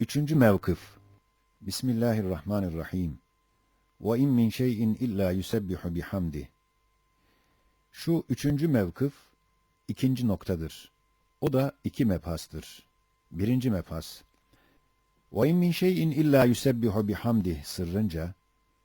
Üçüncü mevkıf. Bismillahirrahmanirrahim. Ve in min şeyin illa yusebbihu bihamdi. Şu üçüncü mevkıf ikinci noktadır. O da iki mebhastır. Birinci mebhas. Ve in min şeyin illa yusebbihu bihamdi sırrınca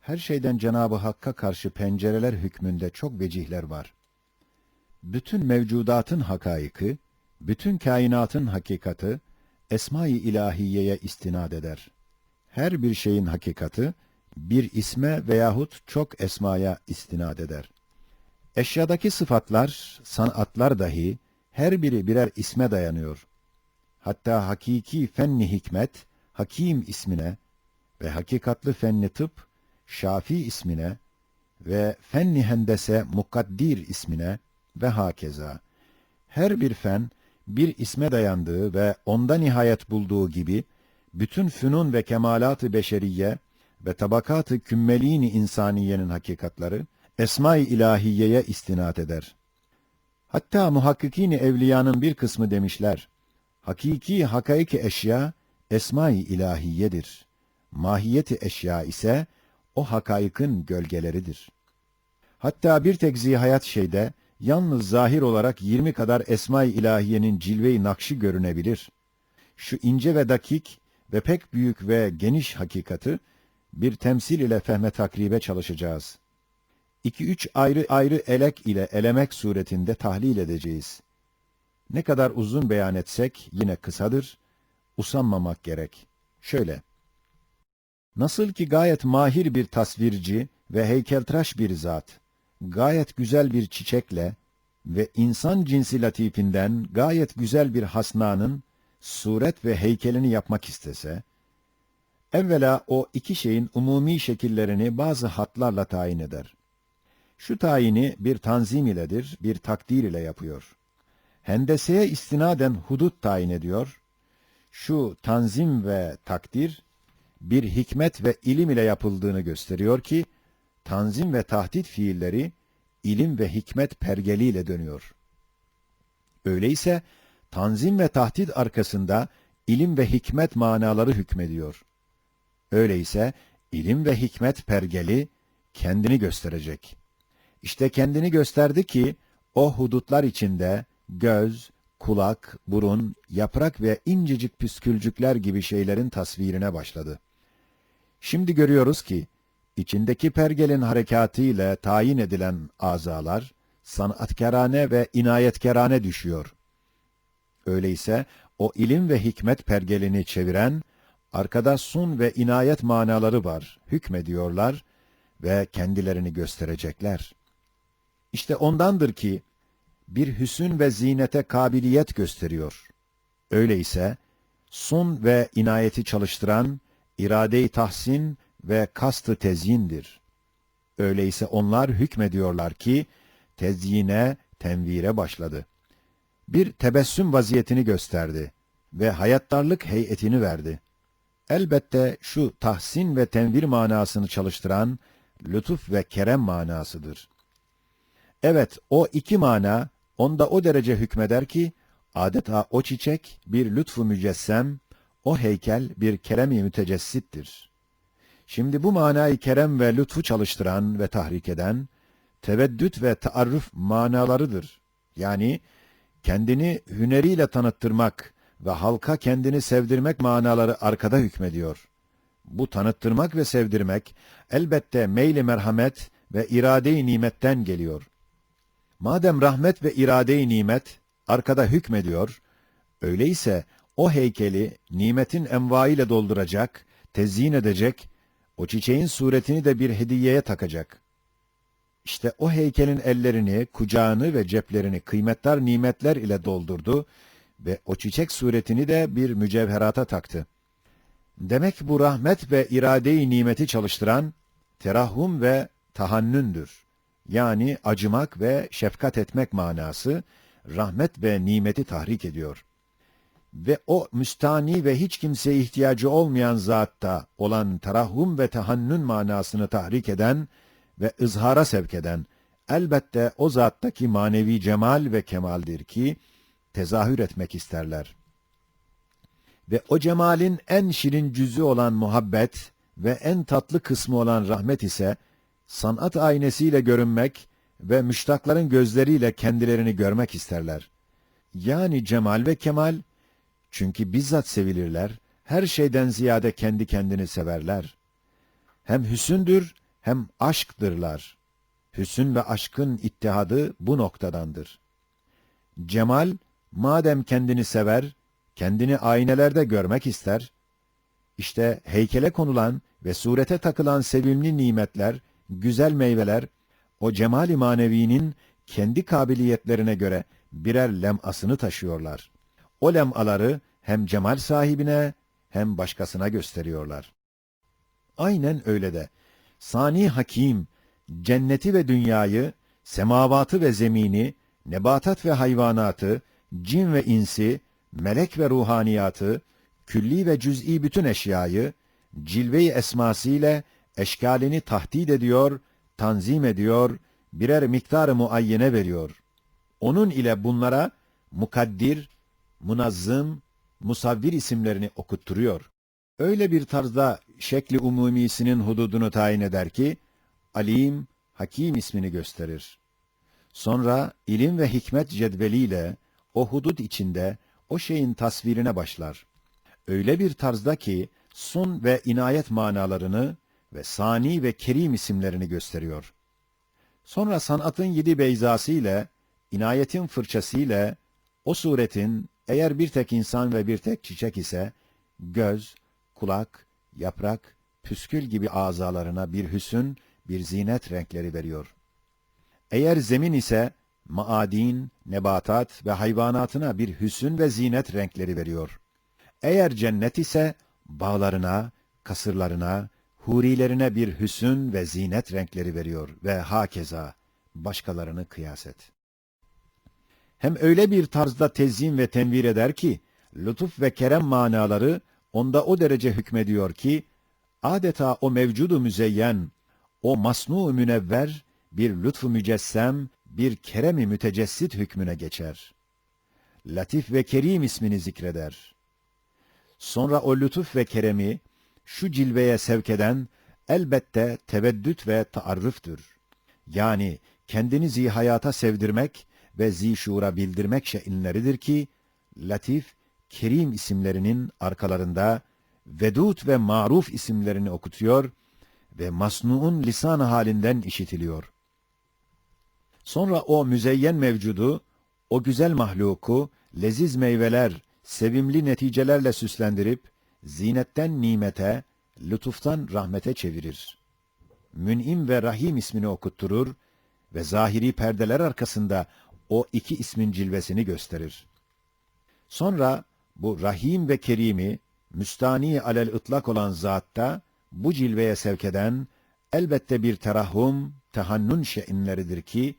her şeyden Cenabı Hakk'a karşı pencereler hükmünde çok vecihler var. Bütün mevcudatın hakaiki, bütün kainatın hakikati esma-i ilahiyeye istinad eder. Her bir şeyin hakikati bir isme veyahut çok esmaya istinad eder. Eşyadaki sıfatlar, sanatlar dahi her biri birer isme dayanıyor. Hatta hakiki fenni hikmet, hakim ismine ve hakikatlı fenni tıp, şafi ismine ve fenni hendese mukaddir ismine ve hakeza. Her bir fen, bir isme dayandığı ve onda nihayet bulduğu gibi, bütün fünun ve kemalat-ı beşeriye ve tabakat-ı kümmeliğini insaniyenin hakikatları, esma-i ilahiyeye istinat eder. Hatta muhakkikini evliyanın bir kısmı demişler, hakiki hakaiki eşya, esma-i ilahiyedir. Mahiyeti eşya ise, o hakaikın gölgeleridir. Hatta bir tek zihayat şeyde, yalnız zahir olarak 20 kadar esma-i ilahiyenin cilve-i nakşi görünebilir. Şu ince ve dakik ve pek büyük ve geniş hakikati bir temsil ile fehme takribe çalışacağız. İki üç ayrı ayrı elek ile elemek suretinde tahlil edeceğiz. Ne kadar uzun beyan etsek yine kısadır, usanmamak gerek. Şöyle, nasıl ki gayet mahir bir tasvirci ve heykeltıraş bir zat, gayet güzel bir çiçekle ve insan cinsi latifinden gayet güzel bir hasnanın suret ve heykelini yapmak istese, evvela o iki şeyin umumi şekillerini bazı hatlarla tayin eder. Şu tayini bir tanzim iledir, bir takdir ile yapıyor. Hendeseye istinaden hudut tayin ediyor. Şu tanzim ve takdir, bir hikmet ve ilim ile yapıldığını gösteriyor ki, tanzim ve tahdit fiilleri, ilim ve hikmet pergeliyle dönüyor. Öyleyse, tanzim ve tahdit arkasında ilim ve hikmet manaları hükmediyor. Öyleyse, ilim ve hikmet pergeli kendini gösterecek. İşte kendini gösterdi ki, o hudutlar içinde göz, kulak, burun, yaprak ve incecik püskülcükler gibi şeylerin tasvirine başladı. Şimdi görüyoruz ki, içindeki pergelin harekatı ile tayin edilen azalar, sanatkerane ve inayetkerane düşüyor. Öyleyse, o ilim ve hikmet pergelini çeviren, arkada sun ve inayet manaları var, hükmediyorlar ve kendilerini gösterecekler. İşte ondandır ki, bir hüsün ve zinete kabiliyet gösteriyor. Öyleyse, sun ve inayeti çalıştıran, irade-i tahsin ve kastı tezyindir. Öyleyse onlar hükmediyorlar ki, tezyine, tenvire başladı. Bir tebessüm vaziyetini gösterdi ve hayattarlık heyetini verdi. Elbette şu tahsin ve tenvir manasını çalıştıran, lütuf ve kerem manasıdır. Evet, o iki mana, onda o derece hükmeder ki, adeta o çiçek bir lütfu mücessem, o heykel bir kerem-i mütecessittir. Şimdi bu manayı kerem ve lütfu çalıştıran ve tahrik eden, teveddüt ve taarruf manalarıdır. Yani, kendini hüneriyle tanıttırmak ve halka kendini sevdirmek manaları arkada hükmediyor. Bu tanıttırmak ve sevdirmek, elbette meyli merhamet ve irade-i nimetten geliyor. Madem rahmet ve irade-i nimet arkada hükmediyor, öyleyse o heykeli nimetin envaiyle dolduracak, tezyin edecek, o çiçeğin suretini de bir hediyeye takacak. İşte o heykelin ellerini, kucağını ve ceplerini kıymetler nimetler ile doldurdu ve o çiçek suretini de bir mücevherata taktı. Demek bu rahmet ve irade-i nimeti çalıştıran terahhum ve tahannündür yani acımak ve şefkat etmek manası, rahmet ve nimeti tahrik ediyor. Ve o müstani ve hiç kimseye ihtiyacı olmayan zatta olan tarahhum ve tehannün manasını tahrik eden ve ızhara sevk eden, elbette o zattaki manevi cemal ve kemaldir ki, tezahür etmek isterler. ve o cemalin en şirin cüzü olan muhabbet ve en tatlı kısmı olan rahmet ise sanat aynesiyle görünmek ve müştakların gözleriyle kendilerini görmek isterler. Yani cemal ve kemal çünkü bizzat sevilirler, her şeyden ziyade kendi kendini severler. Hem hüsündür hem aşktırlar. Hüsün ve aşkın ittihadı bu noktadandır. Cemal, madem kendini sever, kendini aynelerde görmek ister, işte heykele konulan ve surete takılan sevimli nimetler, güzel meyveler, o cemali manevinin kendi kabiliyetlerine göre birer lemasını taşıyorlar. O lemaları hem cemal sahibine hem başkasına gösteriyorlar. Aynen öyle de Sani Hakim cenneti ve dünyayı, semavatı ve zemini, nebatat ve hayvanatı, cin ve insi, melek ve ruhaniyatı, külli ve cüz'i bütün eşyayı, cilve-i esmasıyla eşkalini tahdid ediyor, tanzim ediyor, birer miktarı muayyene veriyor. Onun ile bunlara mukaddir, munazzım, musavvir isimlerini okutturuyor. Öyle bir tarzda şekli umumisinin hududunu tayin eder ki, Alim, Hakim ismini gösterir. Sonra ilim ve hikmet cedveliyle o hudut içinde o şeyin tasvirine başlar. Öyle bir tarzda ki sun ve inayet manalarını ve sani ve kerim isimlerini gösteriyor. Sonra sanatın yedi beyzası ile, inayetin fırçası ile, o suretin eğer bir tek insan ve bir tek çiçek ise, göz, kulak, yaprak, püskül gibi azalarına bir hüsün, bir zinet renkleri veriyor. Eğer zemin ise, maadin, nebatat ve hayvanatına bir hüsün ve zinet renkleri veriyor. Eğer cennet ise, bağlarına, kasırlarına, hurilerine bir hüsün ve zinet renkleri veriyor ve hakeza başkalarını kıyas et. Hem öyle bir tarzda tezyin ve tenvir eder ki, lütuf ve kerem manaları onda o derece hükmediyor ki, adeta o mevcudu müzeyyen, o masnu münevver, bir lütfu mücessem, bir keremi mütecessit hükmüne geçer. Latif ve Kerim ismini zikreder. Sonra o lütuf ve keremi, şu cilveye sevk eden, elbette teveddüt ve taarrüftür. Yani kendini zihayata sevdirmek ve zişura bildirmek şe'inleridir ki, Latif, Kerim isimlerinin arkalarında Vedut ve Maruf isimlerini okutuyor ve masnuun lisan halinden işitiliyor. Sonra o müzeyyen mevcudu, o güzel mahluku, leziz meyveler, sevimli neticelerle süslendirip, zinetten nimete, lütuftan rahmete çevirir. Mün'im ve Rahim ismini okutturur ve zahiri perdeler arkasında o iki ismin cilvesini gösterir. Sonra bu Rahim ve Kerim'i müstani alel ıtlak olan zatta bu cilveye sevk eden elbette bir terahhum, tehannun şe'inleridir ki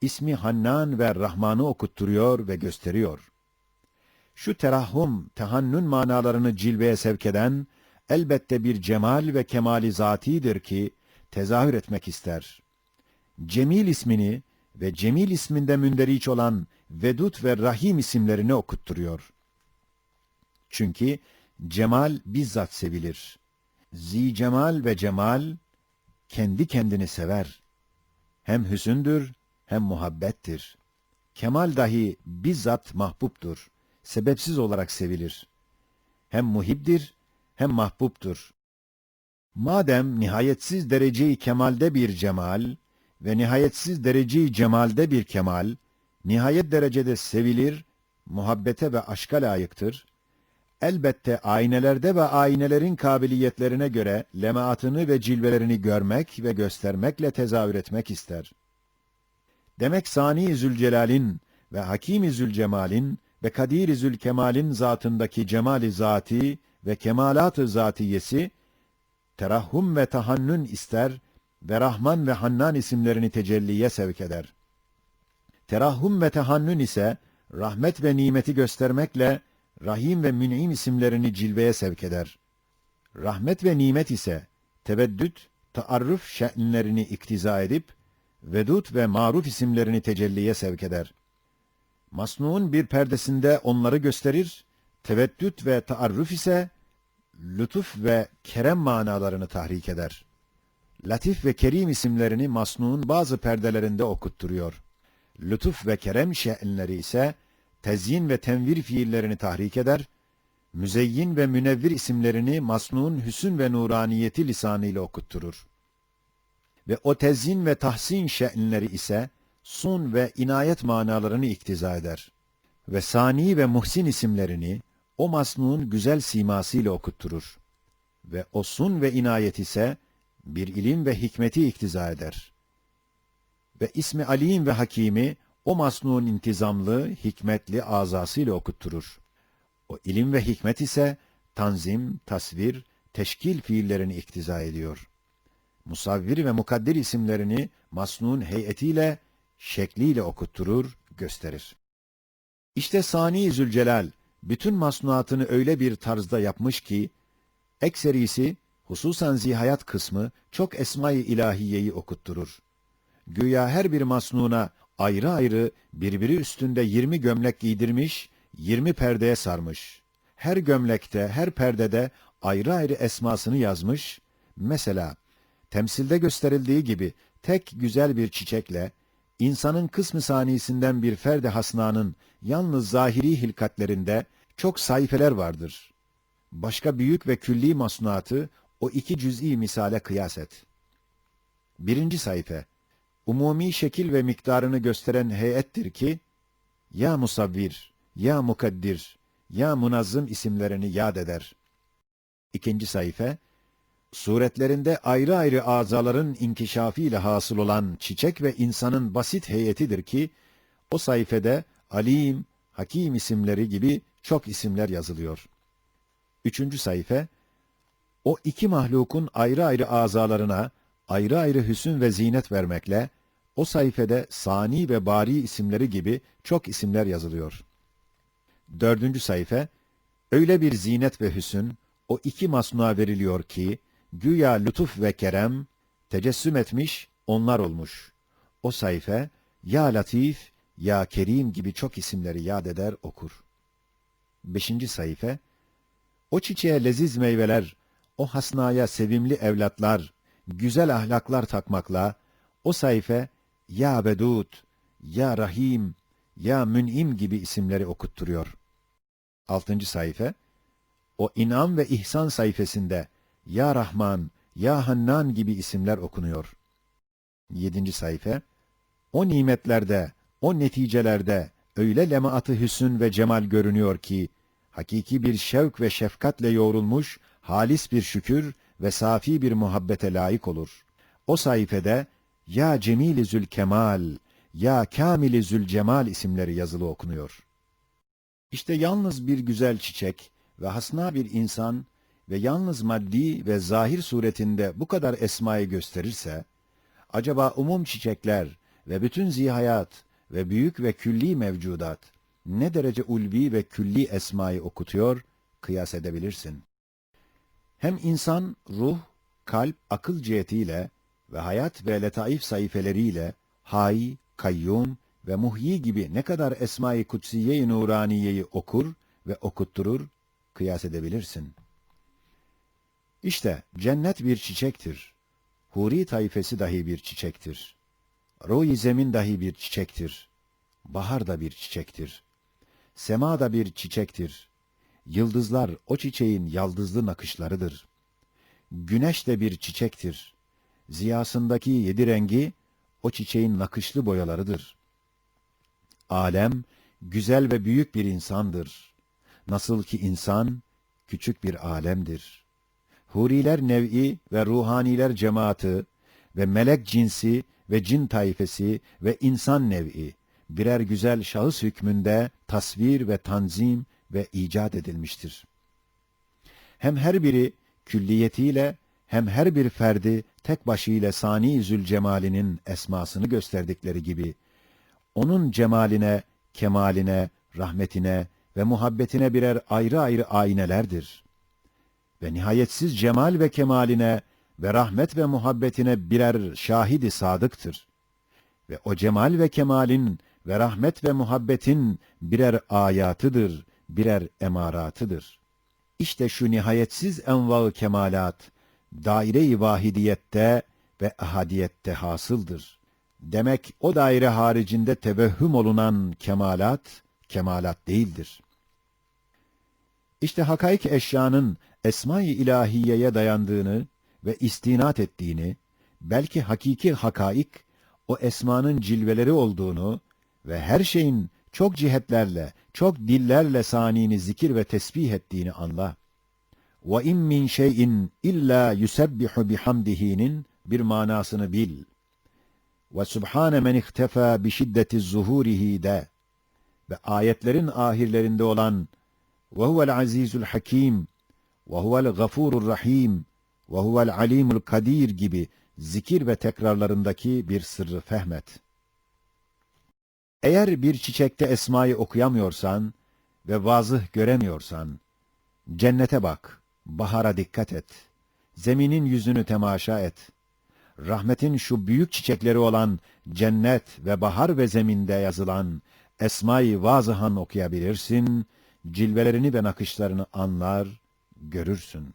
ismi Hannan ve Rahman'ı okutturuyor ve gösteriyor. Şu terahhum, tehannün manalarını cilveye sevk eden elbette bir cemal ve kemali zatidir ki tezahür etmek ister. Cemil ismini ve Cemil isminde münderiç olan Vedut ve Rahim isimlerini okutturuyor. Çünkü cemal bizzat sevilir. Zi cemal ve cemal kendi kendini sever. Hem hüsündür hem muhabbettir. Kemal dahi bizzat mahbuptur. Sebepsiz olarak sevilir. Hem muhibdir hem mahbuptur. Madem nihayetsiz dereceyi kemalde bir cemal ve nihayetsiz dereceyi cemalde bir kemal, nihayet derecede sevilir, muhabbete ve aşka layıktır, elbette aynelerde ve aynelerin kabiliyetlerine göre lemaatını ve cilvelerini görmek ve göstermekle tezahür etmek ister. Demek Sani Zülcelal'in ve Hakim Zülcemal'in ve Kadir Zülkemal'in zatındaki cemali zati ve kemalat-ı zatiyesi, terahhum ve tahannün ister ve Rahman ve Hannan isimlerini tecelliye sevk eder. Terahhum ve tahannün ise, rahmet ve nimeti göstermekle, Rahim ve Mün'im isimlerini cilveye sevk eder. Rahmet ve nimet ise, teveddüt, taarruf şe'nlerini iktiza edip, Vedut ve Maruf isimlerini tecelliye sevk eder. Masnu'un bir perdesinde onları gösterir, Teveddüt ve taarruf ise lütuf ve kerem manalarını tahrik eder. Latif ve Kerim isimlerini Masnu'nun bazı perdelerinde okutturuyor. Lütuf ve kerem şe'nleri ise tezyin ve tenvir fiillerini tahrik eder, müzeyyin ve münevvir isimlerini Masnu'nun hüsün ve nuraniyeti lisanıyla okutturur. Ve o tezyin ve tahsin şe'nleri ise sun ve inayet manalarını iktiza eder. Ve sani ve muhsin isimlerini o Masnu'nun güzel simasıyla okutturur. Ve o sun ve inayet ise bir ilim ve hikmeti iktiza eder. Ve ismi Alim ve Hakimi o Masnu'nun intizamlı, hikmetli azasıyla okutturur. O ilim ve hikmet ise tanzim, tasvir, teşkil fiillerini iktiza ediyor. Musavvir ve mukaddir isimlerini Masnu'nun heyetiyle, şekliyle okutturur, gösterir. İşte Sani Zülcelal bütün masnuatını öyle bir tarzda yapmış ki, ekserisi, hususan zihayat kısmı çok esma-i ilahiyeyi okutturur. Güya her bir masnuna ayrı ayrı birbiri üstünde yirmi gömlek giydirmiş, yirmi perdeye sarmış. Her gömlekte, her perdede ayrı ayrı esmasını yazmış. Mesela, temsilde gösterildiği gibi tek güzel bir çiçekle, insanın kısmı saniyesinden bir ferde hasnanın yalnız zahiri hilkatlerinde çok sayfeler vardır. Başka büyük ve külli masnuatı o iki cüz'i misale kıyas et. Birinci sayfa, umumi şekil ve miktarını gösteren heyettir ki, ya musavvir, ya mukaddir, ya munazzım isimlerini yad eder. İkinci sayfa, suretlerinde ayrı ayrı azaların inkişafı hasıl olan çiçek ve insanın basit heyetidir ki, o sayfede Alim, Hakim isimleri gibi çok isimler yazılıyor. Üçüncü sayfa, o iki mahlukun ayrı ayrı azalarına ayrı ayrı hüsün ve zinet vermekle, o sayfede Sani ve Bari isimleri gibi çok isimler yazılıyor. Dördüncü sayfa, öyle bir zinet ve hüsün, o iki masnuğa veriliyor ki, güya lütuf ve kerem, tecessüm etmiş, onlar olmuş. O sayfa, ya latif, ya kerim gibi çok isimleri yad eder okur. Beşinci sayfa, o çiçeğe leziz meyveler, o hasnaya sevimli evlatlar, güzel ahlaklar takmakla, o sayfa, ya Vedud, ya Rahim, ya Mün'im gibi isimleri okutturuyor. Altıncı sayfa, o inam ve ihsan sayfasında, ya Rahman, ya Hannan gibi isimler okunuyor. Yedinci sayfa, o nimetlerde, o neticelerde öyle lemaatı hüsün ve cemal görünüyor ki, hakiki bir şevk ve şefkatle yoğrulmuş, halis bir şükür ve safi bir muhabbete layık olur. O sayfede, Ya Cemil-i Zülkemal, Ya Kamil-i Zülcemal isimleri yazılı okunuyor. İşte yalnız bir güzel çiçek ve hasna bir insan ve yalnız maddi ve zahir suretinde bu kadar esmayı gösterirse, acaba umum çiçekler ve bütün zihayat ve büyük ve külli mevcudat ne derece ulvi ve külli esmayı okutuyor, kıyas edebilirsin. Hem insan ruh, kalp, akıl cihetiyle ve hayat ve letaif sayfeleriyle hay, kayyum ve muhyi gibi ne kadar esma-i kutsiye-i nuraniyeyi okur ve okutturur, kıyas edebilirsin. İşte cennet bir çiçektir. Huri tayfesi dahi bir çiçektir. Ruh-i zemin dahi bir çiçektir. Bahar da bir çiçektir. Sema da bir çiçektir. Yıldızlar o çiçeğin yaldızlı nakışlarıdır. Güneş de bir çiçektir. Ziyasındaki yedi rengi o çiçeğin nakışlı boyalarıdır. Alem güzel ve büyük bir insandır. Nasıl ki insan küçük bir alemdir. Huriler nev'i ve ruhaniler cemaati ve melek cinsi ve cin tayfesi ve insan nev'i birer güzel şahıs hükmünde tasvir ve tanzim ve icat edilmiştir. Hem her biri külliyetiyle hem her bir ferdi tek başıyla Sani Zülcemal'inin esmasını gösterdikleri gibi onun cemaline, kemaline, rahmetine ve muhabbetine birer ayrı ayrı aynelerdir. Ve nihayetsiz cemal ve kemaline ve rahmet ve muhabbetine birer şahidi sadıktır. Ve o cemal ve kemalin ve rahmet ve muhabbetin birer ayatıdır, birer emaratıdır. İşte şu nihayetsiz enva kemalat, daire-i vahidiyette ve ahadiyette hasıldır. Demek o daire haricinde tevehhüm olunan kemalat, kemalat değildir. İşte hakaik eşyanın esma-i ilahiyeye dayandığını ve istinat ettiğini, belki hakiki hakaik, o esmanın cilveleri olduğunu ve her şeyin çok cihetlerle, çok dillerle sanini zikir ve tesbih ettiğini anla. Ve in min şeyin illa yusebbihu bihamdihi'nin bir manasını bil. Ve subhane men ihtefa bi şiddeti zuhurihi de. Ve ayetlerin ahirlerinde olan ve huvel azizul hakim ve huvel gafurur rahim ve huvel alimul kadir gibi zikir ve tekrarlarındaki bir sırrı fehmet. Eğer bir çiçekte esmayı okuyamıyorsan ve vazıh göremiyorsan, cennete bak, bahara dikkat et, zeminin yüzünü temaşa et. Rahmetin şu büyük çiçekleri olan cennet ve bahar ve zeminde yazılan esmayı vazıhan okuyabilirsin, cilvelerini ve nakışlarını anlar, görürsün.